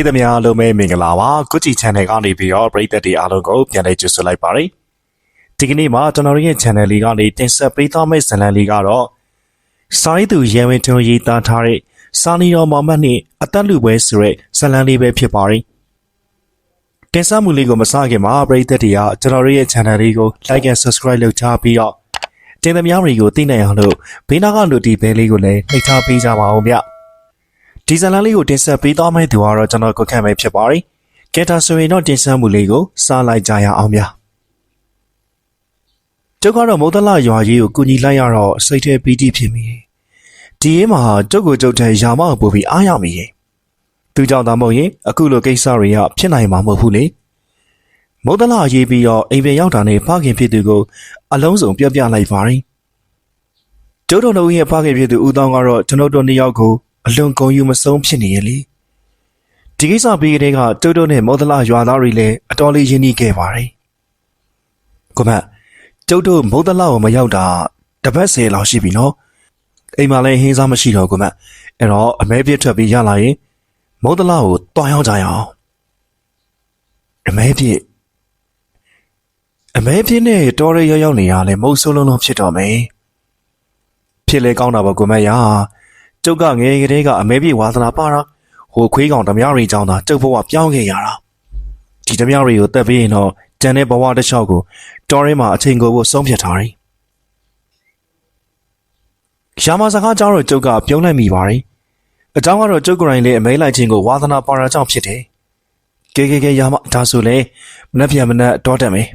ရိသတ်များအားလုံးပဲမင်္ဂလာပါကုချီ channel ကနေပြီးတော့ပရိသတ်တွေအားလုံးကိုပြန်လည်ကြိုဆိုလိုက်ပါတယ်ဒီကနေ့မှာကျွန်တော်တို့ရဲ့ channel လေးကနေတင်ဆက်ပေးသွားမယ့်ဇာတ်လမ်းလေးကတော့စာရေးသူရဲဝင်းထွန်းရေးသားထားတဲ့စာနီတော်မောင်မတ်နှင့်အသက်လူပွဲဆိုတဲ့ဇာတ်လမ်းလေးပဲဖြစ်ပါတယ်တင်ဆက်မှုလေးကိုမစခင်မှာပရိသတ်တွေကကျွန်တော်တို့ရဲ့ channel လေးကို like and subscribe လုပ်ထားပြီးတော့တင်သမျှတွေကိုသိနိုင်အောင်လို့ဘေးနားကလိုတီဘဲလေးကိုလည်းနှိပ်ထားပေးကြပါဦးဗျ ဒီဇာတ်လမ်းလေးကိုတင်ဆက်ပေးသွားမယ့်သူကတော့ကျွန်တော်ကိုခန့်ပဲဖြစ်ပါတယ်ကဲဒါဆိုရင်တော့တင်ဆက်မှုလေးကိုစလိုက်ကြရအောင်ဗျကျုပ်ကတော့မုတ်တလရွာကြီးကိုကူညီလိုက်ရတော့စိတ်ထဲပီတိဖြစ်မိတယ်ဒီရေးမှာကျုပ်ကိုကျုပ်တဲ့ယာမကိုပို့ပြီးအားရမိတယ်သူကြောင့်သာမဟုတ်ရင်အခုလိုကိစ္စတွေကဖြစ်နိုင်မှာမဟုတ်ဘူးလေမုတ်တလရေးပြီးတော့အိမ်ပြန်ရောက်တာနဲ့ဖခင်ဖြစ်သူကိုအလုံးစုံပြောပြလိုက်ပါတယ်ကျုပ်တို့တို့ရဲ့ဖခင်ဖြစ်သူဦးတောင်းကတော့ကျွန်တော်တို့နှစ်ယောက်ကို အလွန်ဂုဏ်ယူမဆုံးဖြစ်နေရဲ့လေဒီကိစ္စပြီးတဲ့ကကျုပ်တို့နဲ့မောဒလာရွာသားတွေလည်းအတော်လေးရင်းနှီးခဲ့ပါတယ်ကိုမကျုပ်တို့မောဒလာကိုမရောက်တာတပတ်ဆယ်လောက်ရှိပြီနော်အိမ်မှာလည်းဟင်းစားမရှိတော့ကိုမအဲ့တော့အမဲပြစ်ထွက်ပြီးရလာရင်မောဒလာကိုတွားရောက်ကြရအောင်အမဲပြစ်အမဲပြစ်နဲ့တော်ရရောက်ရောက်နေရလဲမုတ်ဆိုးလုံးလုံးဖြစ်တော့မယ်ဖြစ်လဲကောင်းတာပေါ့ကိုမရ ကျုပ်ကငယ်ငယ်တည်းကအမဲပြစ်ဝါသနာပါတာဟိုခွေးကောင်ဓမြရီကြောင်းသာကျုပ်ဘဝပြောင်းခဲ့ရတာဒီဓမြရီကိုတက်ပြီးရင်တော့ကျန်တဲ့ဘဝတစ်လျှောက်ကိုတော်ရင်းမှာအချိန်ကိုဖို့ဆုံးဖြတ်ထားတယ်ရာမစကားကြောင့်တော့ကျုပ်ကပြုံးလိုက်မိပါတယ်အကြောင်းကတော့ကျုပ်ကိုယ်တိုင်လည်းအမဲလိုက်ခြင်းကိုဝါသနာပါတာကြောင့်ဖြစ်တယ်ကဲကဲကဲရာမဒါဆိုလေမနှက်ပြန်မနှက်တော့တက်မယ်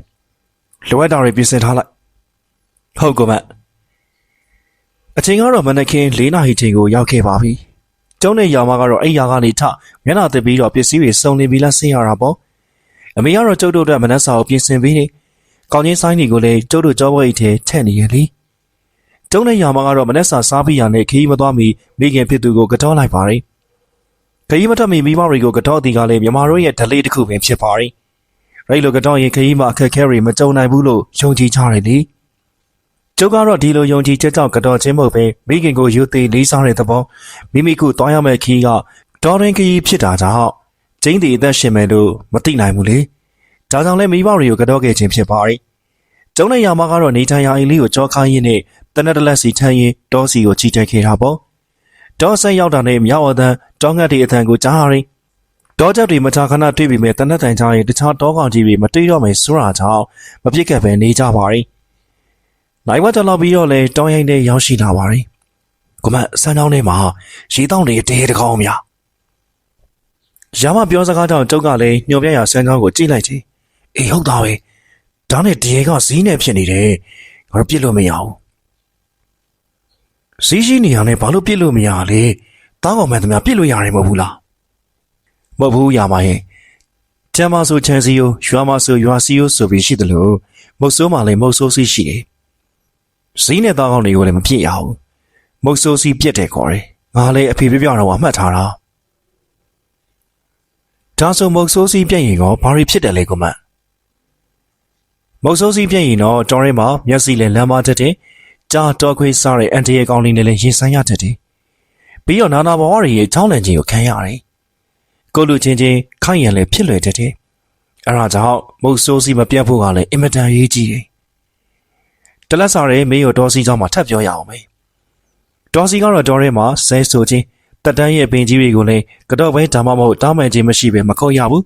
လိုအပ်တာတွေပြင်ဆင်ထားလိုက်ဟုတ်ကောမ အချိန်ကတော့မနက်ခင်း၄နာရီချိန်ကိုရောက်ခဲ့ပါပြီကျုံးတဲ့ယာမကတော့အဲ့ယာကနေထမျက်နှာတက်ပြီးတော့ပစ္စည်းတွေစုံလင်ပြီးလားဆင်းရတာပေါ့အမေကတော့ကျုပ်တို့အတွက်မနှက်စာကိုပြင်ဆင်ပေးနေကောင်းချင်းဆိုင်တွေကိုလည်းကျုပ်တို့ကြောပွဲအိတ်ထဲထည့်နေရလေကျုံးတဲ့ယာမကတော့မနှက်စာစားပြီးရနဲ့ခီးမသွားမီမိခင်ဖြစ်သူကိုကတော့လိုက်ပါတယ်ခရီးမထမီမိမတွေကိုကတော့တီကလည်းမြမတို့ရဲ့ဒလေးတစ်ခုပင်ဖြစ်ပါတယ်အဲ့လိုကတော့ရင်ခရီးမှာအခက်ခဲတွေမကြုံနိုင်ဘူးလို့ယုံကြည်ကြတယ်လေ ကျုပ်ကတော့ဒီလိုယုံကြည်ချက်ကြောင့်ကတော့ချင်းမဟုတ်ပဲမိခင်ကိုယူသေးလေးစားတဲ့သဘောမိမိကိုတွားရမယ့်ခီးကဒေါ်ရင်ခီးဖြစ်တာကြောင့်ကျင်းတီအသက်ရှင်မယ်လို့မသိနိုင်ဘူးလေဒါကြောင့်လဲမိဘတွေကိုကတော့ခဲ့ခြင်းဖြစ်ပါတယ်ကျုံးတဲ့ယာမကတော့နေထိုင်ရာအိမ်လေးကိုကြောခိုင်းရင်းနဲ့တနက်တလက်စီထမ်းရင်တောစီကိုချီတက်ခဲ့တာပေါ့တောဆက်ရောက်တာနဲ့မြောက်အသံတောငတ်တွေအသံကိုကြားရင်းတောချက်တွေမထားခဏတွေ့ပြီးမဲ့တနက်တိုင်ချရင်တခြားတောကောင်ကြီးတွေမတွေ့တော့မယ်ဆိုတာကြောင့်မပြစ်ခဲ့ပဲနေကြပါရင် နိုင်ဝတ်တော်လောက်ပြီးတော့လဲတောရိုင်းတဲ့ရောက်ရှိလာပါတယ်ကမဆန်းချောင်းထဲမှာရေတောင်းတွေတဲတကောင်းများရမပြောစကားကြောင့်ကျုပ်ကလည်းညှော်ပြရဆန်းချောင်းကိုကြည့်လိုက်ချင်အေးဟုတ်တာပဲဒါနဲ့ဒီရဲကဇီးနဲ့ဖြစ်နေတယ်ငါတို့ပြစ်လို့မရဘူးဇီးရှိနေရနဲ့ဘာလို့ပြစ်လို့မရလဲတောင်းကောင်မှန်သမျှပြစ်လို့ရတယ်မဟုတ်ဘူးလားမဟုတ်ဘူးရမရဲ့ချမ်းမဆိုချမ်းစီယိုရွာမဆိုရွာစီယိုဆိုပြီးရှိတယ်လို့မုတ်ဆိုးမှလည်းမုတ်ဆိုးစီရှိတယ် ဇီးနဲ့တောင်းကောင်တွေကိုလည်းမပြစ်ရဘူးမုတ်ဆိုးစီပြစ်တယ်ခေါ်တယ်ငါလည်းအဖေပြပြတော့မှတ်ထားတာဒါဆိုမုတ်ဆိုးစီပြက်ရင်ကောဘာတွေဖြစ်တယ်လဲကွမတ်မုတ်ဆိုးစီပြက်ရင်တော့တော်ရဲမှာမျက်စိလည်းလမ်းမတက်တယ်ကြာတော်ခွေးစားတဲ့အန်တီရဲ့ကောင်းလေးနဲ့လည်းရင်ဆိုင်ရတတ်တယ်ပြီးတော့နာနာဘဝတွေရဲ့ချောင်းလန့်ခြင်းကိုခံရတယ်ကိုလူချင်းချင်းခိုင်ရန်လည်းဖြစ်လွယ်တတ်တယ်အဲဒါကြောင့်မုတ်ဆိုးစီမပြတ်ဖို့ကလည်းအင်မတန်ရေးကြီးတယ် တလက်စာရဲမေယောဒေါ်စီကြောင့်မှထပ်ပြောရအောင်ပဲဒေါ်စီကတော့ဒေါ်ရဲမှာဆဲဆိုချင်းတက်တန်းရဲ့ပင်ကြီးတွေကိုလည်းကတော့ပဲဒါမှမဟုတ်တားမှန်ခြင်းမရှိပဲမခုတ်ရဘူး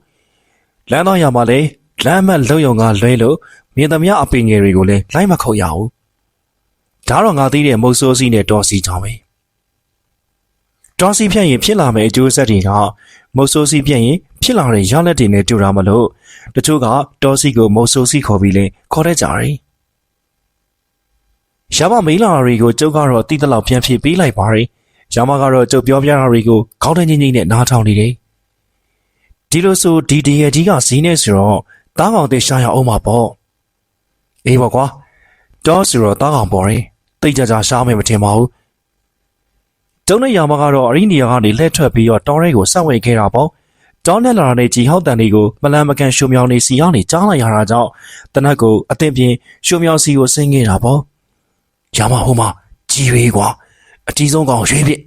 လမ်းတော့ရမှာလေလမ်းမလုံယုံကလွဲလို့မြင်သမျှအပင်ငယ်တွေကိုလည်းလိုက်မခုတ်ရဘူးဒါတော့ငါသိတဲ့မုတ်ဆိုးစီနဲ့ဒေါ်စီကြောင့်ပဲဒေါ်စီဖြန့်ရင်ဖြစ်လာမယ့်အကျိုးဆက်တွေကမုတ်ဆိုးစီဖြန့်ရင်ဖြစ်လာတဲ့ရလက်တွေနဲ့တူတာမလို့တချို့ကဒေါ်စီကိုမုတ်ဆိုးစီခေါ်ပြီးလဲခေါ်တတ်ကြတယ် ရမမေးလာတွေကိုကျုပ်ကတော့တိတလောက်ပြန်ဖြေပေးလိုက်ပါတယ်။ရမကတော့ကျုပ်ပြောပြတာတွေကိုခေါင်းတန်းချင်းချင်းနဲ့နားထောင်နေတယ်။ဒီလိုဆိုဒီတရကြီးကဈေးနေဆိုတော့တားကောင်တဲ့ရှားရအောင်မှာပေါ့။အေးပါကွာ။တောဆိုတော့တားကောင်ပေါ်ရင်တိတ်ကြကြရှားမယ်မထင်ပါဘူး။ကျုံနဲ့ရမကတော့အရိနီယာကနေလှည့်ထွက်ပြီးတော့တောင်းရဲကိုစောင့်ဝေခဲ့တာပေါ့။တောင်းနဲ့လာတဲ့ကြီးဟောက်တန်တွေကိုမလန်မကန်ရှုံမြောင်နေစီကနေကြားလိုက်ရတာကြောင့်တနက်ကိုအသင်ပြင်းရှုံမြောင်စီကိုဆင်းခဲ့တာပေါ့။ ရမဟိုမှာကြီးရွေးကွာအတီးဆုံးကောင်ရွေးပြစ်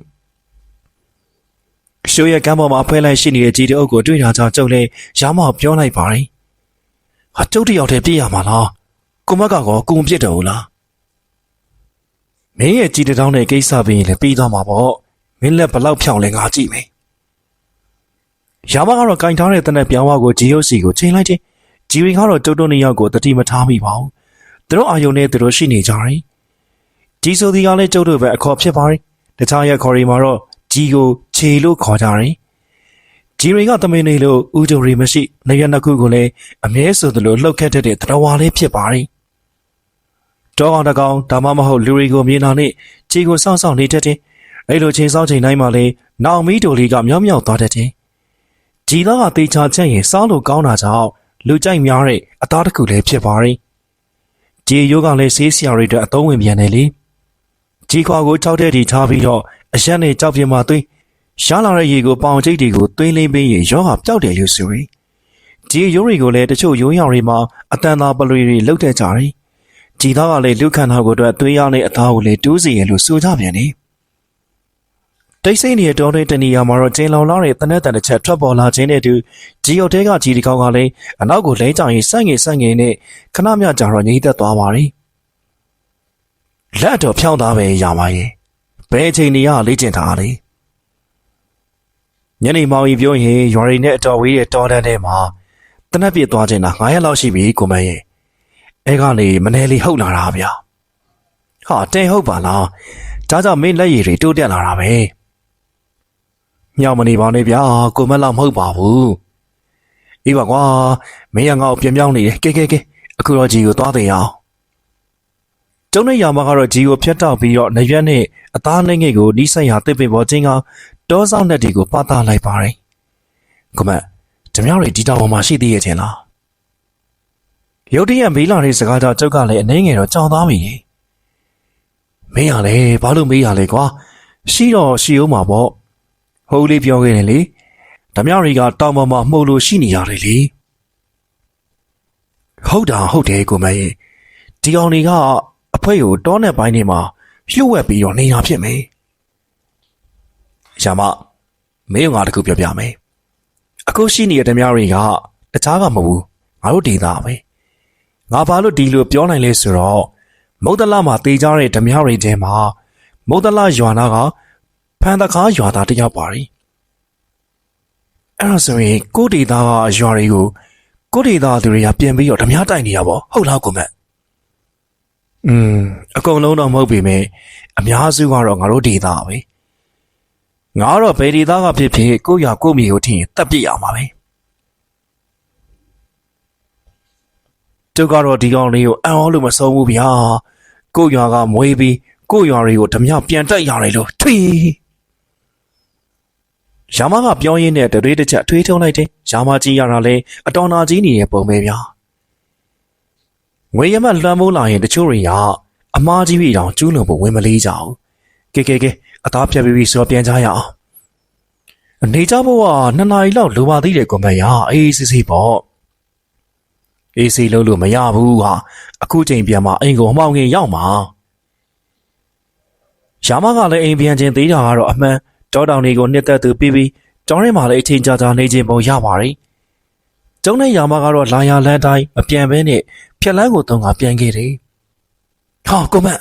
ရှိုးရဲ့ကမ်းပေါ်မှာအဖွဲလိုက်ရှိနေတဲ့ကြီးတအုပ်ကိုတွေ့တာကြောင့်ကျုပ်လည်းရာမောက်ပြောလိုက်ပါတယ်။ဟာကျုပ်တယောက်တည်းပြည့်ရမှာလား။ကိုမက်ကကောကုံပြစ်တယ်ဟုတ်လား။မင်းရဲ့ကြီးတတောင်းတဲ့ကိစ္စပြီးရင်လည်းပြီးသွားမှာပေါ့။မင်းလက်ဘလောက်ဖြောင်းလဲငါကြည့်မယ်။ရာမကတော့ကင်ထားတဲ့တနက်ပြောင်းဝါကိုဂျီယိုစီကိုချိန်လိုက်တယ်။ဂျီရီကတော့ကျုပ်တို့နှစ်ယောက်ကိုတတိမထားမိပါဘူး။သူတို့အာယုန်နဲ့သူတို့ရှိနေကြတယ်။ ဂျီဆိုဒီကလည်းကျုပ်တို့ပဲအခေါ်ဖြစ်ပါတယ်။တခြားရက်ခေါ်ရီမှာတော့ဂျီကိုခြေလို့ခေါ်ကြတယ်။ဂျီရီကတမင်နေလို့ဦးဂျိုရီမရှိနေရနှစ်ခုကိုလည်းအမြဲဆိုသလိုလှုပ်ခတ်တတ်တဲ့တရဝါလေးဖြစ်ပါတယ်။တောကောင်တကောင်ဒါမှမဟုတ်လူရီကိုမြင်တာနဲ့ဂျီကိုစောင့်စောင့်နေတတ်တယ်။အဲ့လိုချိန်စောင့်ချိန်တိုင်းမှာလေနောင်မီတိုလီကမြောက်မြောက်သွားတတ်တယ်။ဂျီသားကတေချာချက်ရင်စောင့်လို့ကောင်းတာကြောင့်လူကြိုက်များတဲ့အသားတစ်ခုလည်းဖြစ်ပါတယ်။ဂျီရိုးကလည်းဆေးဆရာတွေအတွက်အသုံးဝင်ပြန်တယ်လေ။ ကြီးခွာကို၆တဲ့တီထားပြီးတော့အရက်နဲ့ကြောက်ပြင်းမှသွေးရှားလာတဲ့ရေကိုပေါင်ချိတ်တွေကိုသွေးလင်းပေးရင်ရောဂါပျောက်တယ်လို့ဆိုရီကြီးရိုးတွေကိုလည်းတချို့ရိုးရောင်တွေမှာအတန်သာပလွေတွေလှုပ်တဲ့ကြတယ်ကြီးသားကလည်းလူခန္ဓာကိုယ်အတွက်သွေးရတဲ့အသားကိုလည်းတိုးစီရလို့ဆိုကြပြန်တယ်တိတ်ဆိတ်နေတဲ့တောတဲ့တနေရာမှာတော့ကျင်းလောင်လာတဲ့တနက်တန်တစ်ချက်ထွက်ပေါ်လာခြင်းနဲ့တူကြီးရုပ်တဲကကြီးဒီကောင်ကလည်းအနောက်ကိုလဲကြရင်ဆန့်ငင်ဆန့်ငင်နဲ့ခဏမြကြာတော့ငြိမ့်သက်သွားပါရီ လက်တော့ဖြောင်းသားပဲရပါရဲ့ဘယ်အချိန်နေရလေ့ကျင့်ထားလေညနေမောင်ကြီးပြောရင်ရွာရီနဲ့အတော်ဝေးတဲ့တောတန်းထဲမှာတနက်ပြစ်သွားခြင်းတာ9ရက်လောက်ရှိပြီကိုမရဲ့အဲကနေမနေလီဟုတ်လာတာဗျာဟာတင်ဟုတ်ပါလားဒါကြောင့်မင်းလက်ရည်တွေတိုးတက်လာတာပဲမြောက်မနေပါနဲ့ဗျာကိုမလောက်မဟုတ်ပါဘူးအေးပါကွာမင်းကငါ့ကိုပြန်ပြောင်းနေတယ်ကဲကဲကဲအခုတော့ကြီးကိုသွားသိအောင် ကျုံးတဲ့ယာမကတော့ဂျီကိုဖျက်တောက်ပြီးတော့နရွက်နဲ့အသားနှိမ့်ငယ်ကိုနီးဆိုင်ရာတစ်ပင်ပေါ်ချင်းကတောဆောင်နဲ့တီကိုပတ်သားလိုက်ပါတယ်။ကမတ်ဓမြောက်တွေဒီတောင်ပေါ်မှာရှိသေးရဲ့ချင်းလား။ရုတ်တရက်မေးလာတဲ့စကားကြောင့်ကျုပ်ကလည်းအနှဲငယ်တော့ကြောင်သားမိတယ်။မင်းရလေဘာလို့မေးရလဲကွာ။ရှိတော့ရှိအောင်မှာပေါ့။ဟိုးလေးပြောခဲ့တယ်လေ။ဓမြောက်တွေကတောင်ပေါ်မှာမှုတ်လို့ရှိနေရတယ်လေ။ဟုတ်တာဟုတ်တယ်ကိုမတ်ရဲ့ဒီကောင်တွေက အဖွဲကိုတောနဲ့ပိုင်းနေမှာလျှို့ဝှက်ပြီးတော့နေတာဖြစ်မယ်။ရာမမင်းကငါတခုပြောပြမယ်။အခုရှိနေတဲ့ဓမြတွေကတခြားကမဟုတ်ဘူး။ငါတို့ဒေတာပဲ။ငါဘာလို့ဒီလိုပြောနိုင်လဲဆိုတော့မုတ်တလမှာတေးကြတဲ့ဓမြတွေထဲမှာမုတ်တလရွာနာကဖန်တကားရွာသားတစ်ယောက်ပါရီ။အဲ့ဒါဆိုရင်ကိုဒေတာကရွာတွေကိုကိုဒေတာသူတွေကပြင်ပြီးတော့ဓမြတိုက်နေရပါဟုတ်လားကိုမက်။ อืมအကုန်လုံးတော့မဟုတ်ပေမဲ့အများစုကတော့ငါတို့ဒေသပဲငါကတော့ဘယ်ဒေသကဖြစ်ဖြစ်ကိုယ့်ရကိုယ့်မြေကိုထင်ရင်တက်ပြစ်ရမှာပဲသူကတော့ဒီကောင်လေးကိုအံ့ဩလို့မဆုံးဘူးဗျာကိုယ့်ရွာကမွေးပြီးကိုယ့်ရွာတွေကိုဓမြပြန်တက်ရတယ်လို့ထွေရာမကပြောရင်းနဲ့တတွေးတစ်ချက်ထွေးထုံးလိုက်တယ်ရာမကြီးရတာလဲအတော်နာကြီးနေတဲ့ပုံပဲဗျာ ငွေရမလွှမ်းမိုးလာရင်တချို့တွေက အမားကြီးပြီးတောင်ကျူးလွန်ဖို့ဝင်မလေးကြအောင်ကဲကဲကဲအသားပြတ်ပြီးပြီဆိုတော့ပြန်ကြရအောင်အနေကြဖို့ကနှစ်နာရီလောက်လိုပါသေးတယ်ကွန်မန့်ရအေးစစ်စစ်ပေါ့အေးစီလုံးလို့မရဘူးဟာအခုချိန်ပြန်มาအိမ်ကိုအမောင်ငင်ရောက်မှာရာမကလည်းအိမ်ပြန်ချင်းသေးတာကတော့အမှန်တောတောင်တွေကိုနှစ်သက်သူပြီးပြီးတောင်းထဲမှာလည်းအချိန်ကြာကြာနေခြင်းပုံရပါတယ် ကျုံးတဲ့ရာမကတော့လာရလန်းတိုင်းမပြန်ဘဲနဲ့ဖြက်လန်းကိုတုံးကပြန်ခဲ့တယ်။ဟာကိုမန့်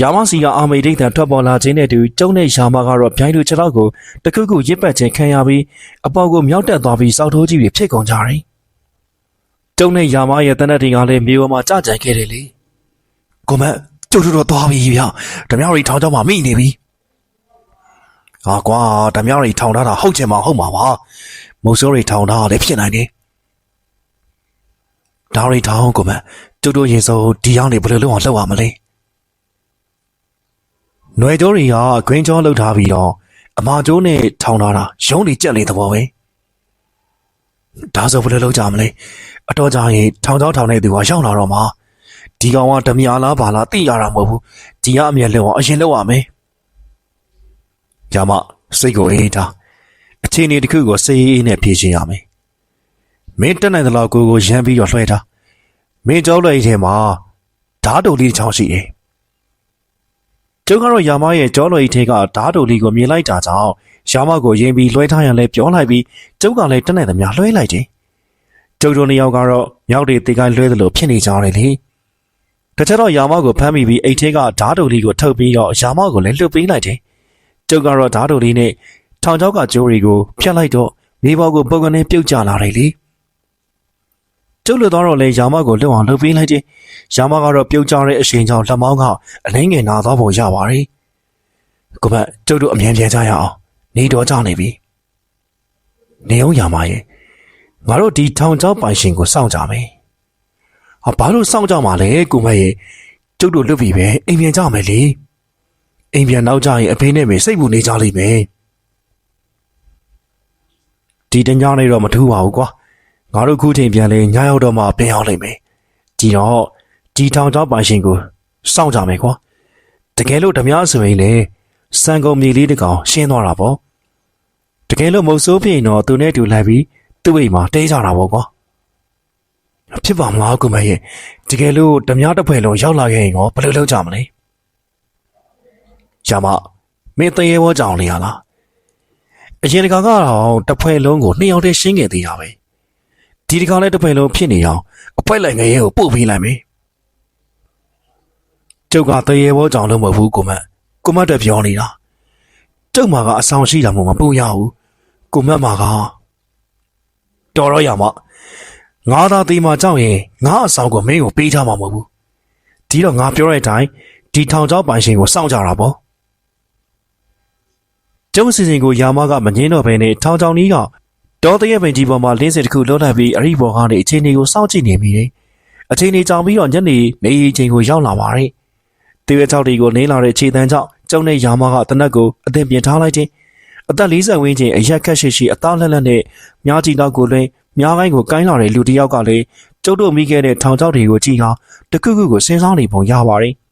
ရာမစီကအာမေဒိတ်တန်ထွက်ပေါ်လာခြင်းနဲ့တူကျုံတဲ့ရာမကတော့ဗျိုင်းလူခြေထောက်ကိုတခုခုရစ်ပတ်ခြင်းခံရပြီးအပေါက်ကိုမြောက်တက်သွားပြီးစောက်ထိုးကြီးတွေဖြစ်ကုန်ကြတယ်။ကျုံတဲ့ရာမရဲ့တနက်တွေကလည်းမြေပေါ်မှာကြကြံခဲ့တယ်လေ။ကိုမန့်ကျုပ်တို့တော့သွားပြီဗျ။ဓမြောက်ရီထောင်ချောင်းမှာမိနေပြီ။ဟာကွာဓမြောက်ရီထောင်ထားတာဟုတ်ချင်မှဟုတ်မှာပါ။ မုတ်ဆိုးရီထောင်ထားတာလည်းဖြစ်နိုင်တယ်။ဒါရီထောင်းကိုမတူတူရင်စုံဒီရောက်နေဘယ်လိုလုပ်အောင်လှုပ်ရမလဲ။ຫນွေကျိုးတွေကဂွင်းကြောလှုပ်ထားပြီးတော့အမာကျိုးနဲ့ထောင်းထားတာရုံးတွေကြက်လေသဘောပဲ။ဒါဆိုဘယ်လိုလုပ်ကြမလဲ။အတော်ကြာရင်ထောင်းချောင်းထောင်းတဲ့သူကရောက်လာတော့မှဒီကောင်ကဓမြလားဘာလားသိရတာမဟုတ်ဘူး။ဒီကအမြဲလှုပ်အောင်အရင်လှုပ်ရမယ်။ညမစိတ်ကိုအေးထား အချိန်ဒီတစ်ခုကိုစိတ်အေးနဲ့ဖြည့်ရှင်းရမယ်။မင်းတက်နိုင်သလောက်ကိုကိုရမ်းပြီးတော့လွှဲထားမင်းကြောက်လိုက်ထဲမှာဓာတ်တူလေးတစ်ချောင်းရှိတယ်ကျုပ်ကတော့ယာမရဲ့ကြောလွယ်ကြီးထဲကဓာတ်တူလေးကိုမြင်လိုက်တာကြောင့်ယာမကိုရင်ပြီးလွှဲထားရန်လဲပြောလိုက်ပြီးကျုပ်ကလည်းတက်နေသမျှလွှဲလိုက်တယ်။ကျုပ်တို့နှစ်ယောက်ကတော့မြောက်တွေတေကိုင်းလွှဲသလိုဖြစ်နေကြတယ်လေ။တချက်တော့ယာမကိုဖမ်းမိပြီးအိတ်ထဲကဓာတ်တူလေးကိုထုတ်ပြီးတော့ယာမကိုလည်းလွှတ်ပေးလိုက်တယ်။ကျုပ်ကတော့ဓာတ်တူလေးနဲ့ ထောင်ချောက်ကကျိုးတွေကိုဖျက်လိုက်တော့မြေပေါ်ကိုပုတ်ကနေပြုတ်ကျလာတယ်လေ။ကျုပ်လွတ်သွားတော့လဲယာမကိုလွတ်အောင်လုပ်ပေးလိုက်တယ်။ယာမကတော့ပြုတ်ကျတဲ့အချိန်ကြောင့်လက်မောင်းကအနှင်းငယ်နာသွားပုံရပါတယ်။ကိုဘတ်ကျုပ်တို့အမြန်ပြန်ကြရအောင်။နေတော့ကြောက်နေပြီ။နေအောင်ယာမရဲ့ငါတို့ဒီထောင်ချောက်ပိုင်ရှင်ကိုစောင့်ကြမယ်။ဟာဘာလို့စောင့်ကြမှာလဲကိုမရဲ့ကျုပ်တို့လွတ်ပြီပဲအိမ်ပြန်ကြမယ်လေ။အိမ်ပြန်နောက်ကြရင်အဖေနဲ့မေစိတ်ပူနေကြလိမ့်မယ်။ ဒီတညနေတော့မထူးပါဘူးကွာ။ငါတို့ခုချိန်ပြန်လဲညရောက်တော့မှပြန်ရောက်လိမ့်မယ်။ဒီတော့ဒီထောင်ချောက်ပိုင်ရှင်ကိုစောင့်ကြမယ်ကွာ။တကယ်လို့ဓမြဆိုရင်လေစံကုန်မြေလေးတစ်ကောင်ရှင်းသွားတာပေါ့။တကယ်လို့မုတ်ဆိုးပြင်တော့သူနဲ့တူလိုက်ပြီးသူ့အိမ်မှာတဲကြတာပေါ့ကွာ။ဖြစ်ပါမလားကိုမရဲ့တကယ်လို့ဓမြတစ်ဖွဲ့လုံးရောက်လာခဲ့ရင်ရောဘယ်လိုလုပ်ကြမလဲ။ရှာမမင်းတရေဘောကြောင်နေရလား။ အရင်တခါကတော့တစ်ဖွဲ့လုံးကိုနှစ်ယောက်တည်းရှင်းခဲ့သေးတာပဲ။ဒီတခါလည်းတစ်ဖွဲ့လုံးဖြစ်နေအောင်အဖွဲလိုက်ငရဲကိုပို့ပေးလိုက်မယ်။ကျုပ်ကတရေဘောကြောင်လို့မဟုတ်ဘူးကိုမတ်။ကိုမတ်တက်ပြောနေတာ။ကျုပ်မှာကအဆောင်ရှိတာမှမပူရဘူး။ကိုမတ်မှာကတော်တော့ရမငါသာသေးမှကြောက်ရင်ငါအဆောင်ကိုမင်းကိုပေးထားမှာမဟုတ်ဘူး။ဒီတော့ငါပြောတဲ့အတိုင်းဒီထောင်ချောက်ပိုင်ရှင်ကိုစောင့်ကြတာပေါ့။ ကျုံစီစဉ်ကိုယာမကမငင်းတော့ဘဲနဲ့ထောင်ချောင်းကြီးကဒေါ်တရဲ့ပင်ကြီးပေါ်မှာလင်းစင်တစ်ခုလှုပ်လိုက်ပြီးအရိဘော်ကနေအချိန်တွေကိုစောင့်ကြည့်နေမိတယ်။အချိန်တွေကြောင်ပြီးတော့ညနေနေရီချိန်ကိုရောက်လာပါတယ်။တေဝဲချောက်တွေကိုနင်းလာတဲ့ခြေတန်းကြောင့်ကျုံနဲ့ယာမကတနက်ကိုအသင်ပြင်ထားလိုက်တယ်။အသက်40ဝန်းကျင်အရက်ခက်ရှိရှိအသားလက်လက်နဲ့မြားကြီးတော့ကိုလွင်မြားကိုင်းကိုကိုင်းလာတဲ့လူတစ်ယောက်ကလည်းကျုပ်တို့မိခဲ့တဲ့ထောင်ချောက်တွေကိုကြည့်ဟာတခုခုကိုစဉ်းစားနေပုံရပါတယ်။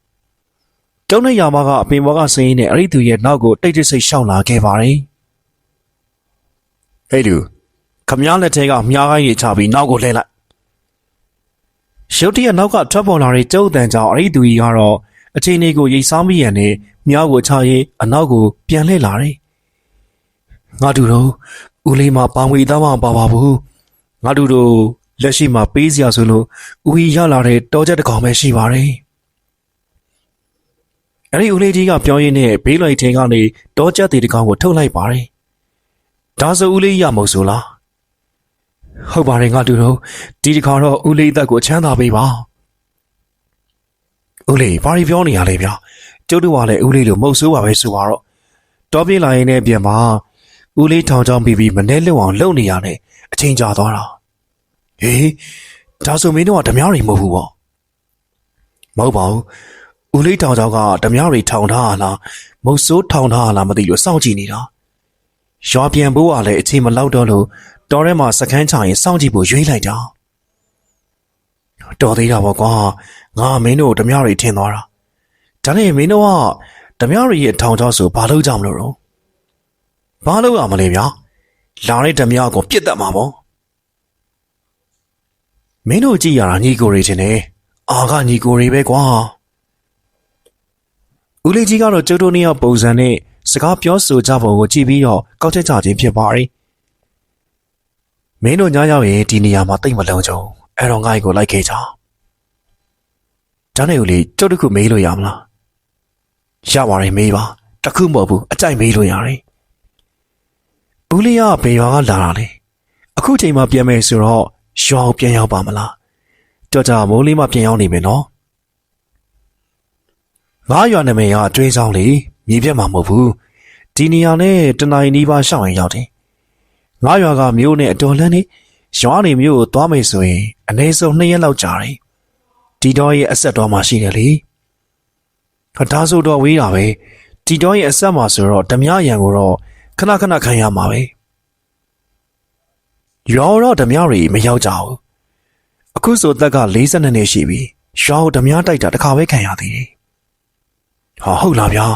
ကျုံနဲ့ယာမကအပင်ပေါ်ကဆင်းရင်းနဲ့အရိသူရဲ့နောက်ကိုတိတ်တိတ်ဆိတ်ရှောင်လာခဲ့ပါတယ်။ဟေးလူခမည်းလက်ထဲကမြားကိုင်းရေချပြီးနောက်ကိုလှည့်လိုက်။ရုတ်တရက်နောက်ကထွက်ပေါ်လာတဲ့ကျုပ်တန်ကြောင့်အရိသူကြီးကတော့အချိန်လေးကိုရိတ်စားမိရန်နဲ့မြားကိုချရေးအနောက်ကိုပြန်လှည့်လာတယ်။ငါတို့တော့ဦးလေးမပါငွေသားမပါပါဘူး။ငါတို့တို့လက်ရှိမှာပေးစရာဆိုလို့ဦးကြီးရလာတဲ့တောချက်တစ်ကောင်ပဲရှိပါတယ်။ အဲ့ဒီဦးလေးကြီးကပြောရင်းနဲ့ဘေးလွိုက်ထင်းကနေတောချက်တီတစ်ကောင်ကိုထုတ်လိုက်ပါတယ်။ဒါဆိုဦးလေးရမို့ဆိုလား။ဟုတ်ပါတယ်ငါတို့တို့ဒီတစ်ခါတော့ဦးလေးအသက်ကိုချမ်းသာပေးပါ။ဦးလေးဘာတွေပြောနေရလဲဗျာ။ကျုပ်တို့ကလည်းဦးလေးလိုမဟုတ်ဆိုးပါပဲဆိုတော့တောပြေးလာရင်လည်းပြန်ပါဦးလေးထောင်ချောင်းပြီးပြီးမနဲ့လွတ်အောင်လုပ်နေရတဲ့အချိန်ကြာသွားတာဟေးဒါဆိုမင်းတို့ကဓမြတွေမဟုတ်ဘူးပေါ့မဟုတ်ပါဘူး ဦးလေးထောင်ချောင်းကဓမြတွေထောင်ထားရလားမုတ်ဆိုးထောင်ထားရလားမသိလို့စောင့်ကြည့်နေတာရွာပြန်ဖို့ကလည်းအချိန်မလောက်တော့လို့တော်ထဲမှာစကန်းချရင်စောင့်ကြည့်ဖို့ရွေးလိုက်တာတော်သေးတာပေါ့ကွာငါမင်းတို့ဓမြတွေထင်သွားတာဒါနဲ့မင်းတို့ကဓမြတွေရဲ့ထောင်ချောင်းဆိုဘာလို့ကြောင်မလို့တော့ဘာလို့ရမလဲဗျာလာတဲ့ဓမြကိုပြစ်တတ်မှာပေါ့မင်းတို့ကြည့်ရတာညီကိုတွေတင်တယ်အာကညီကိုတွေပဲကွာ ဦးလေးကြီးကတော့ကျုပ်တို့နှစ်ယောက်ပုံစံနဲ့စကားပြောဆိုကြပုံကိုကြည့်ပြီးတော့ကောက်ချက်ကြခြင်းဖြစ်ပါရီမင်းတို့ညရောက်ရင်ဒီနေရာမှာတိတ်မလုံးကြုံအဲ့တော့ငါ့ကိုလိုက်ခဲ့ကြဒါနဲ့ဦးလေးကျုပ်တို့ကမေးလို့ရမလားရပါတယ်မေးပါတခုမဟုတ်ဘူးအကြိုက်မေးလို့ရတယ်ဘူးလေးကဘယ်ရွာကလာတာလဲအခုချိန်မှပြန်မယ်ဆိုတော့ရွာကိုပြန်ရောက်ပါမလားကြော်ကြမိုးလေးမှပြန်ရောက်နေမယ်နော် ငါရွာနာမည်ကကျွေးဆောင်လေမြေပြက်မှာမဟုတ်ဘူးဒီနေရာနဲ့တနင်္လာနီးပါးရှောင်းရင်ရောက်တယ်ငါရွာကမြို့နဲ့အတော်လန်းနေရွာနေမြို့ကိုသွားမယ်ဆိုရင်အနည်းဆုံး2ရက်လောက်ကြာတယ်ဒီတော့ရဲ့အဆက်တော်မှာရှိတယ်လေဟဒါဆိုတော့ဝေးတာပဲဒီတော့ရဲ့အဆက်မှာဆိုတော့ဓမြရံကိုတော့ခဏခဏခံရမှာပဲရောတော့ဓမြတွေမရောက်ကြဘူးအခုဆိုသက်က42နှစ်ရှိပြီရောဓမြတိုက်တာတစ်ခါပဲခံရသေးတယ် ဟာဟုတ်လားဗျာ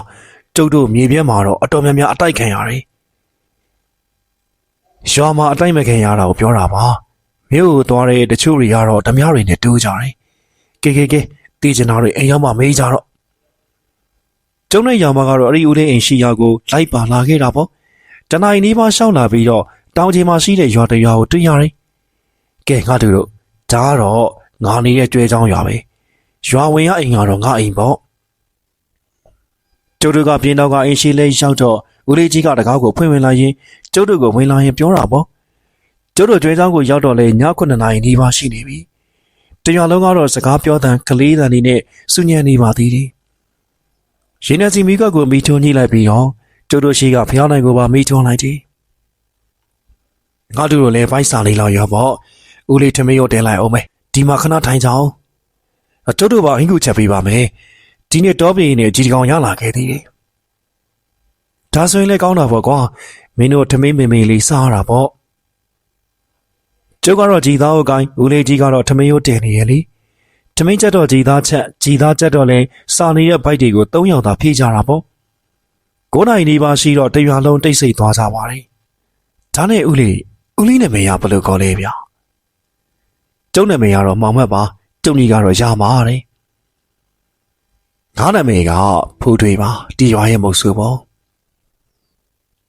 ကျုပ်တို့မြေပြဲမှာတော့အတော်များများအတိုက်ခံရတယ်ရွာမှာအတိုက်မခံရတာကိုပြောတာပါမြို့ကိုသွားတဲ့တချို့တွေကတော့ဓမြတွေနဲ့တူးကြတယ်ကဲကဲကဲတီကျင်နာတွေအိမ်ရောက်မှမေးကြတော့ကျုံနဲ့ရောင်မကတော့အဲ့ဒီဦးလေးအိမ်ရှိရာကိုလိုက်ပါလာခဲ့တာပေါ့တနင်္လာနေ့မှရှောင်းလာပြီးတော့တောင်ချေမှာရှိတဲ့ရွာတစ်ရွာကိုတွေ့ရတယ်ကဲငါတို့တို့ဒါကတော့ငါနေတဲ့ကျွဲချောင်းရွာပဲရွာဝင်ရအိမ်ကတော့ငါအိမ်ပေါ့ ကျုပ်တို့ကပြင်းတော့ကအိမ်ရှိလဲရောက်တော့ဦးလေးကြီးကတကားကိုဖွင့်ဝင်လာရင်ကျုပ်တို့ကိုဝင်လာရင်ပြောတာပေါ့ကျုပ်တို့ကျွဲချောင်းကိုရောက်တော့လေည9နာရီနေပါရှိနေပြီတရွာလုံးကတော့စကားပြောတဲ့ကလေးတန်နေနဲ့စုညံနေပါသေးတယ်ရင်းနှစီမိကကိုမိထွန်းညှိလိုက်ပြီးတော့ကျုပ်တို့ရှိကဖျောင်းနိုင်ကိုပါမိထွန်းလိုက်တယ်။ငါတို့လည်းပိုက်စာလေးလောက်ရောပေါ့။ဦးလေးထမင်းရုပ်တင်လိုက်အောင်မယ်။ဒီမှာခဏထိုင်ကြအောင်။ကျုပ်တို့ပါအင်ကူချက်ပေးပါမယ်။ ဒီနေ့တော့ပြည်နေကြီးတကောင်ရလာခဲ့သေးတယ်။ဒါဆိုရင်လည်းကောင်းတာပေါ့ကွာ။မင်းတို့ထမင်းမေမေလေးစားရတာပေါ့။ကျုပ်ကတော့ကြည်သားကိုကိုင်းဦးလေးကြီးကတော့ထမင်းရုပ်တင်နေရလေ။ထမင်းချက်တော့ကြည်သားချက်ကြည်သားချက်တော့လဲစာနေတဲ့ဘိုက်တွေကို၃ယောက်သာဖြည့်ကြတာပေါ့9နိုင်နေပါရှိတော့တရွာလုံးတိတ်ဆိတ်သွားကြပါတယ်ဒါနဲ့ဦးလေးဦးလေးနာမည်ကဘယ်လိုခေါ်လဲဗျာကျုံနာမည်ကတော့မောင်မက်ပါကျုံကြီးကတော့ရာမာတဲ့ ငါနာမည်ကဖူးထွေပါတီရွာရဲ့မုတ်ဆူပေါ့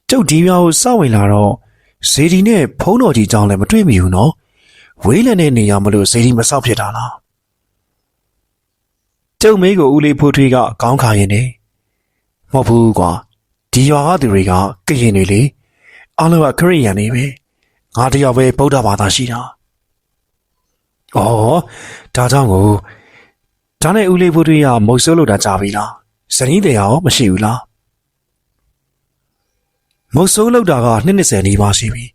ကျုပ်ဒီရွာကိုစဝင်လာတော့ဇေဒီနဲ့ဖုံးတော်ကြီးကြောင်းလည်းမတွေ့မိဘူးနော်ဝေးလည်တဲ့နေရာမလို့ဇေဒီမဆောက်ဖြစ်တာလားကျုံမေးကိုဦးလေးဖိုးထွေးကခေါင်းခါရင်နေမဟုတ်ဘူးကွာဒီရွာကသူတွေကကရင်တွေလေအားလုံးကခရိယန်နေပဲငါတယောက်ပဲဗုဒ္ဓဘာသာရှိတာဩဒါကြောင့်ကို ဒါနဲ့ဦးလေးဖိုးထွေးကမုတ်ဆိုးလို့တာကြပြီလားဇနီးတရားရောမရှိဘူးလားမုတ်ဆိုးလို့တာက220နီးပါးရှိပြီ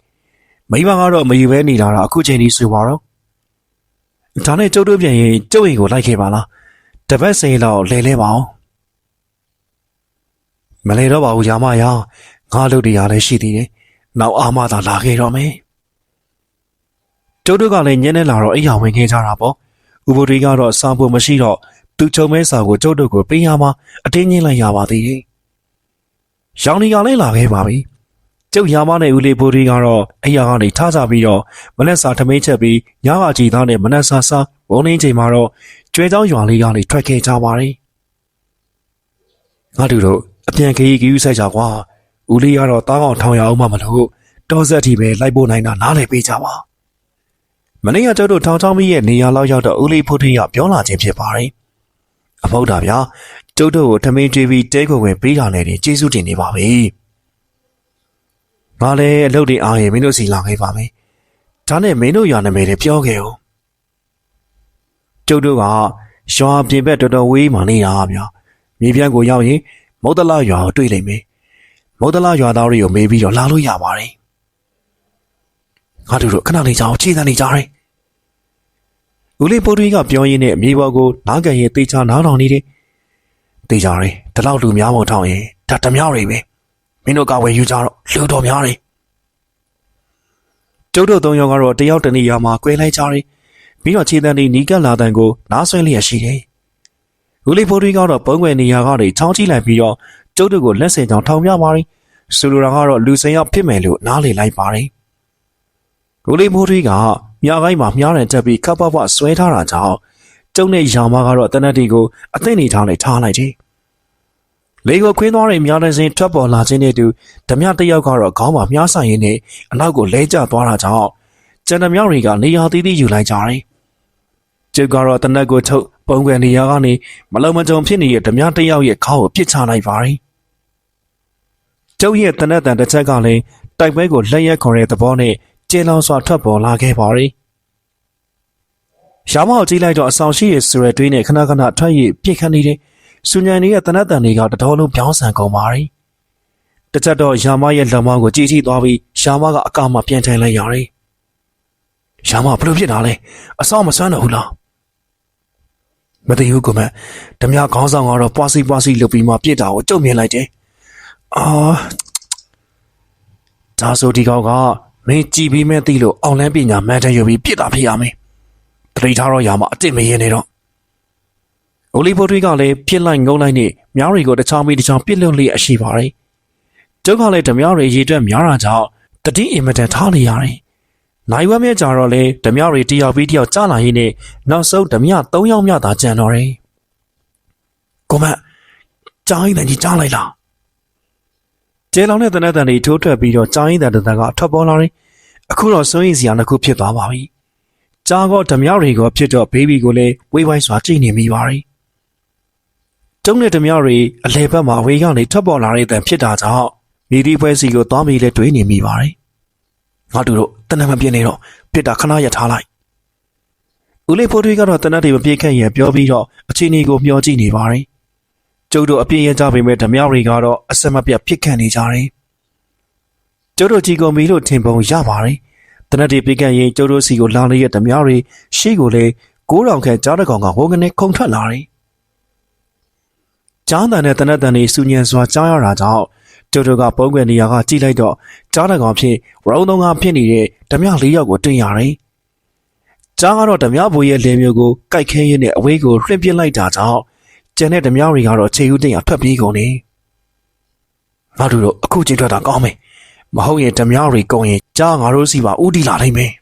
မိဘကတော့မယူပဲနေတာတော့အခုချိန်ကြီးဆိုပါတော့ဒါနဲ့ကျုပ်တို့ပြန်ရင်ကျုပ်ရင်ကိုလိုက်ခဲ့ပါလားတပတ်စိန်လောက်လဲလဲပါအောင်မလဲတော့ပါဘူးရာမရငါလုပ်တရားလည်းရှိသေးတယ်နောက်အာမသာလာခဲ့တော့မယ်ကျုပ်တို့ကလည်းညနေလာတော့အိယာဝင်ခဲ့ကြတာပေါ့ ဥပဒေကတော့စာဖို့မရှိတော့သူချုံမဲစာကိုကျုပ်တို့ကိုပေးရမှာအတင်းချင်းလိုက်ရပါသေးတယ်ရောင်နေကလည်းလာခဲ့ပါပြီကျုပ်ရာမနဲ့ဦးလေးဘူရီကတော့အိယာကနေထားကြပြီးတော့မနက်စာထမင်းချက်ပြီးညကကြည်သားနဲ့မနက်စာစာဝုန်းနေချိန်မှာတော့ ကျွဲเจ้าရွာလေးကနေထွက်ခဲ့ကြပါရီငါတို့တို့အပြန်ခရီးကယူဆိုင်ကြကွာဦးလေးကတော့တားကောင်ထောင်ရအောင်မှမလို့တောဆက်တီပဲလိုက်ဖို့နိုင်တာနားလည်ပေးကြပါ မနေ့ကကျုပ်တို့ထောင်ချောင်းမီးရဲ့နေရာလောက်ရောက်တော့ဦးလေးဖို့ထွေးကပြောလာခြင်းဖြစ်ပါတယ်အဖို့တာဗျာကျုပ်တို့ကိုထမင်းကျွေးပြီးတဲခွင်ဝင်ပေးတာလည်းကျေးဇူးတင်နေပါပြီငါလည်းအလုပ်တွေအားရင်မင်းတို့စီလာခဲ့ပါမယ်ဒါနဲ့မင်းတို့ရွာနာမည်တွေပြောခဲ့ဦးကျုပ်တို့ကရွာပြင်ဘက်တော်တော်ဝေးမှနေတာဗျာမြေပြန့်ကိုရောက်ရင်မုတ်တလရွာကိုတွေ့လိမ့်မယ်မုတ်တလရွာသားတွေကိုမေးပြီးတော့လာလို့ရပါတယ်ငါတို့တို့ခဏလေးကြောင်ခြေတန်းနေကြတယ် ဦးလေးပုတ်ထွေးကပြောရင်းနဲ့မြေပေါ်ကိုနားကန်ရင်တေချာနားထောင်နေတယ်တေချာတယ်ဒီလောက်လူများမထောင်ရင်ဒါဓမြောက်တွေပဲမင်းတို့ကဝယ်ယူကြတော့လူတော်များတယ်ကျုပ်တို့သုံးယောက်ကတော့တယောက်တစ်နေရာမှာ꿰လိုက်ကြတယ်ပြီးတော့ခြေတန်းဒီနီးကပ်လာတဲ့ကိုနားဆွဲလျက်ရှိတယ်။ဦးလေးဖိုးထွေးကတော့ပုံွယ်နေရာကနေချောင်းကြည့်လိုက်ပြီးတော့ကျုပ်တို့ကိုလက်ဆင်ချောင်းထောင်ပြပါတယ်။ဆိုလိုတာကတော့လူစင်ရောက်ဖြစ်မယ်လို့နားလေလိုက်ပါတယ်။ဦးလေးဖိုးထွေးက မြားကိုင်းမှာမြားတယ်တက်ပြီးခပ်ပပဆွဲထားတာကြောင့်ကျုံနဲ့ရောင်မကတော့တနက်တီကိုအသိနေထားလိုက်ထားလိုက်တယ်။လေကိုခွင်းသွားတဲ့မြားတဲ့စင်ထွက်ပေါ်လာခြင်းနဲ့တူဓမြတစ်ယောက်ကတော့ခေါင်းမှာမြားဆိုင်ရင်းနဲ့အနောက်ကိုလဲကျသွားတာကြောင့်ကျန်တဲ့မြောက်တွေကနေရာသေးသေးယူလိုက်ကြတယ်။ကျုပ်ကတော့တနက်ကိုထုတ်ပုံကွယ်နေရာကနေမလုံမကြုံဖြစ်နေတဲ့ဓမြတစ်ယောက်ရဲ့ခေါင်းကိုပစ်ချလိုက်ပါတယ်။ကျုပ်ရဲ့တနက်တန်တစ်ချက်ကလည်းတိုက်ပွဲကိုလက်ရက်ခေါ်တဲ့သဘောနဲ့ ကျေလောင်စွာထွက်ပေါ်လာခဲ့ပါတယ်။ရှားမောက်ကြည့်လိုက်တော့အဆောင်ရှိရဲ့ဆိုရတွေးနဲ့ခဏခဏထွက်ရပြစ်ခတ်နေတဲ့စူညံနေတဲ့တနက်တန်တွေကတတော်လုံးပြောင်းဆန်ကုန်ပါတယ်။တစ်ချက်တော့ယာမရဲ့လက်မောင်းကိုကြည့်ကြည့်သွားပြီးယာမကအကောင်မှပြန်ထိုင်လိုက်ရတယ်။ယာမဘလို့ဖြစ်တာလဲအဆောင်မဆန်းတော့ဘူးလား။မသိဘူးကမဓမြခေါင်းဆောင်ကတော့ပွားစီပွားစီလုပ်ပြီးမှပြစ်တာကိုကြုံမြင်လိုက်တယ်။အာဒါဆိုဒီကောင်က မင်းကြည်ပြီးမဲ့သိလို့အောင်လန်းပညာမန်တန်ယူပြီးပြစ်တာဖြစ်ရမယ်။တတိထားတော့ယာမအစ်စ်မရင်နေတော့အိုလီဖိုထွေးကလည်းပြစ်လိုက်ငုံလိုက်နဲ့မြားတွေကိုတခြားမိတခြားပြစ်လွတ်လျက်အရှိပါတယ်။ကျုပ်ကလည်းဓမြတွေရေတွက်များတာကြောင့်တတိအင်မတန်ထားနေရတယ်။နိုင်ဝက်မြကြတော့လေဓမြတွေတယောက်ပြီးတယောက်ကြားလာရင်းနဲ့နောက်ဆုံးဓမြ၃ယောက်မြသာကြံတော့တယ်။ကိုမကြားရင်တန်ကြီးကြားလိုက်လား ကျဲလောင်တဲ့တနက်တန်တွေထိုးထွက်ပြီးတော့ကြားရင်တန်တစ်တန်ကထွက်ပေါ်လာတယ်အခုတော့စွန့်ရင်စရာနှစ်ခုဖြစ်သွားပါပြီကြားကောဓမြောက်တွေကဖြစ်တော့ဘေဘီကိုလည်းဝေးဝိုင်းစွာကြည့်နေမိပါတယ်ကျုံးတဲ့ဓမြောက်တွေအလဲဘက်မှာအဝေးကနေထွက်ပေါ်လာတဲ့တန်ဖြစ်တာကြောင့်မိဒီဖွဲစီကိုသွားပြီးလဲတွေးနေမိပါတယ်ငါတို့တို့တနက်မပြင်းနေတော့ပြစ်တာခဏရထားလိုက်ဦးလေးဖိုးထွေးကတော့တနက်တွေမပြေခက်ရင်ပြောပြီးတော့အချိန်ကြီးကိုမျှော်ကြည့်နေပါတယ် ကျုပ်တို့အပြည့်ရကြပေမဲ့ဓမြောက်တွေကတော့အဆက်မပြတ်ဖြစ်ခန့်နေကြတယ်ကျုပ်တို့ကြည်ကုန်ပြီလို့ထင်ပုံရပါတယ်တနက်တွေပြေခန့်ရင်ကျုပ်တို့စီကိုလောင်လေးရဲ့ဓမြောက်တွေရှေ့ကိုလည်း9000ခန့်ကြားတကောင်ကဟိုကနေခုန်ထွက်လာတယ်ကြားတန်တဲ့တနက်တန်တွေစူညံစွာကြားရတာကြောင့်ကျုပ်တို့ကပုံကွယ်နေရာကကြည့်လိုက်တော့ကြားတကောင်ဖြစ်ရုံးသုံးကဖြစ်နေတဲ့ဓမြောက်၄ယောက်ကိုတွေ့ရတယ်ကြားကတော့ဓမြောက်ဘူရဲ့လင်မျိုးကိုကြိုက်ခဲရင်းနဲ့အဝေးကိုလွှင့်ပစ်လိုက်တာကြောင့် ကျန်တဲ့ဓမြောက်တွေကတော့ခြေဦးတင်အောင်ထွက်ပြေးကုန်တယ်ငါတို့တို့အခုချိန်ထွက်တာကောင်းမယ်မဟုတ်ရင်ဓမြောက်တွေကုန်ရင်ကြားငါတို့စီပါဥတီလာနိုင်မယ်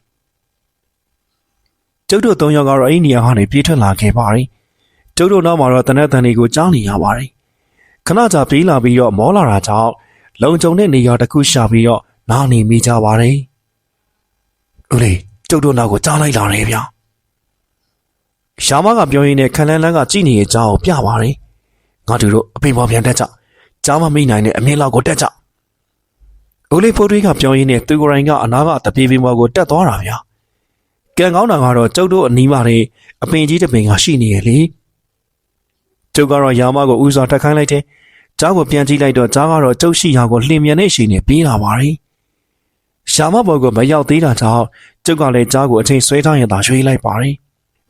ကျုပ်တို့၃ယောက်ကတော့အဲ့ဒီနေရာကနေပြေးထွက်လာခဲ့ပါတယ်ကျုပ်တို့နောက်မှာတော့တနက်တန်တွေကိုကြားနေရပါတယ်ခဏကြာပြေးလာပြီးတော့မောလာတာကြောင့်လုံခြုံတဲ့နေရာတစ်ခုရှာပြီးတော့နားနေမိကြပါတယ်ဦးလေးကျုပ်တို့နောက်ကိုကြားလိုက်လာတယ်ဗျာ ရှာမကပြောရင်းနဲ့ခလန်းလန်းကကြည်နေရဲ့ကြားကိုပြပါတယ်ငါတို့တို့အပိမောပြန်တက်ကြကြားမမိနိုင်တဲ့အမြင့်လောက်ကိုတက်ကြဦးလေးဖိုးထွေးကပြောရင်းနဲ့သူကိုယ်တိုင်ကအနာကတပြေးပြေးမောကိုတက်သွားတာဗျာကံကောင်းတာကတော့ကျုပ်တို့အနီးမှာနေအပင်ကြီးတစ်ပင်ကရှိနေရဲ့လေကျုပ်ကတော့ယာမကိုဦးစွာတက်ခိုင်းလိုက်တယ်ကြားကိုပြန်ကြည့်လိုက်တော့ကြားကတော့ကျုပ်ရှိရာကိုလှင်မြန်နေရှိနေပြေးလာပါတယ်ရှာမဘော်ကိုမရောက်သေးတာကြောင့်ကျုပ်ကလည်းကြားကိုအချိန်ဆွဲထားရင်သာရွှေ့လိုက်ပါတယ်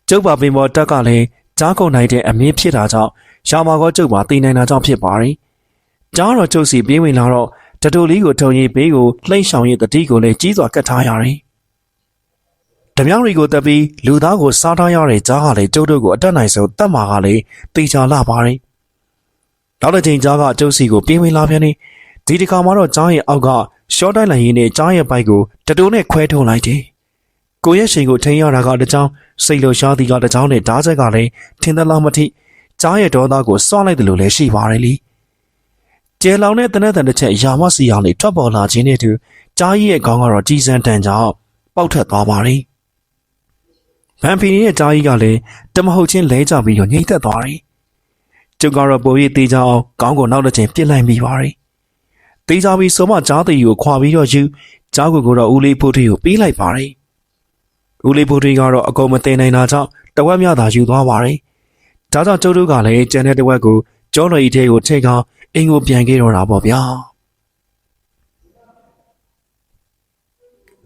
ကျုပ်ပါပင်ပေါ်တက်ကလည်းကြားကုန်နိုင်တဲ့အမြင့်ဖြစ်တာကြောင့်ရှာမကောကျုပ်ပါတည်နိုင်တာကြောင့်ဖြစ်ပါတယ်ကြားတော့ကျုပ်စီပြေးဝင်လာတော့တတူလေးကိုထုံရီဘေးကိုလှိမ့်ဆောင်ရင်တတိကိုလည်းကြီးစွာကတ်ထားရတယ်ဓမြောင်ရီကိုတက်ပြီးလူသားကိုစားထားရတဲ့ကြားကလည်းကျုပ်တို့ကိုအတက်နိုင်ဆုံးတတ်မှာကလည်းတေချာလာပါတယ်နောက်တစ်ချိန်ကြားကကျုပ်စီကိုပြင်းဝင်လာပြန်နေဒီတစ်ခါမှတော့ကြားရဲ့အောက်ကရှော့တိုက်လိုက်ရင်းနဲ့ကြားရဲ့ဘိုက်ကိုတတိုးနဲ့ခွဲထုတ်လိုက်တယ် ကိုရဲ့ရှင်ကိုထိန်းရတာကတကြောင်စိတ်လိုရှားသည်ကတကြောင်နဲ့ဓာတ်ချက်ကလည်းထင်သလောက်မထိကြားရဲ့ဒေါသကိုစွန့်လိုက်တယ်လို့လည်းရှိပါတယ်လीကျဲလောင်တဲ့တနက်တန်တစ်ချက်ရာမစီအောင်လေးထွက်ပေါ်လာခြင်းနဲ့တူကြားရဲ့ခေါင်းကတော့ကြီးစန်းတန်ကြောင်ပေါက်ထွက်သွားပါတယ်ဗန်ဖီနီရဲ့ကြားကြီးကလည်းတမဟုတ်ချင်းလဲကြပြီးတော့ငြိမ့်သက်သွားတယ်ကျုပ်ကတော့ပိုရိသေးချအောင်ခေါင်းကိုနောက်တစ်ချိန်ပြစ်လိုက်မိပါတယ်သေးချပြီးဆိုမှကြားသေးကိုခွာပြီးတော့ယူကြားကိုကတော့ဦးလေးဖို့ထွေးကိုပေးလိုက်ပါတယ် ဦးလေးဖို့ထွေးကတော့အကုန်မတင်နိုင်တာကြောင့်တဝက်မြသာယူသွားပါတယ်ဒါကြောင့်ကျုပ်တို့ကလည်းကျန်တဲ့တဝက်ကိုကျောတော်ကြီးထဲကိုထည့်ကောင်းအိမ်ကိုပြန်ခဲ့တော့တာပေါ့ဗျာ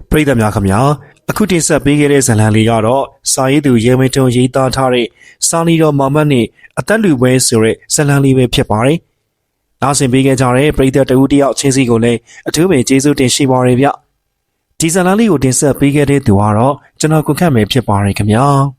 ပရိသတ်များခင်ဗျာအခုတင်ဆက်ပေးခဲ့တဲ့ဇာတ်လမ်းလေးကတော့စာရေးသူရေမင်းထွန်းရေးသားထားတဲ့စာလီတော်မာမတ်နဲ့အသက်လူပွဲဆိုတဲ့ဇာတ်လမ်းလေးပဲဖြစ်ပါတယ်။နောက်ဆင်ပေးခဲ့ကြတဲ့ပရိသတ်တဦးတယောက်ချင်းစီကိုလည်းအထူးပဲကျေးဇူးတင်ရှိပါရစေဗျ။ ဒီဇာတ်လမ်းလေးကိုတင်ဆက်ပေးခဲ့တဲ့သူကတော့ကျွန်တော်ကိုခန့်မယ်ဖြစ်ပါရယ်ခင်ဗျာ။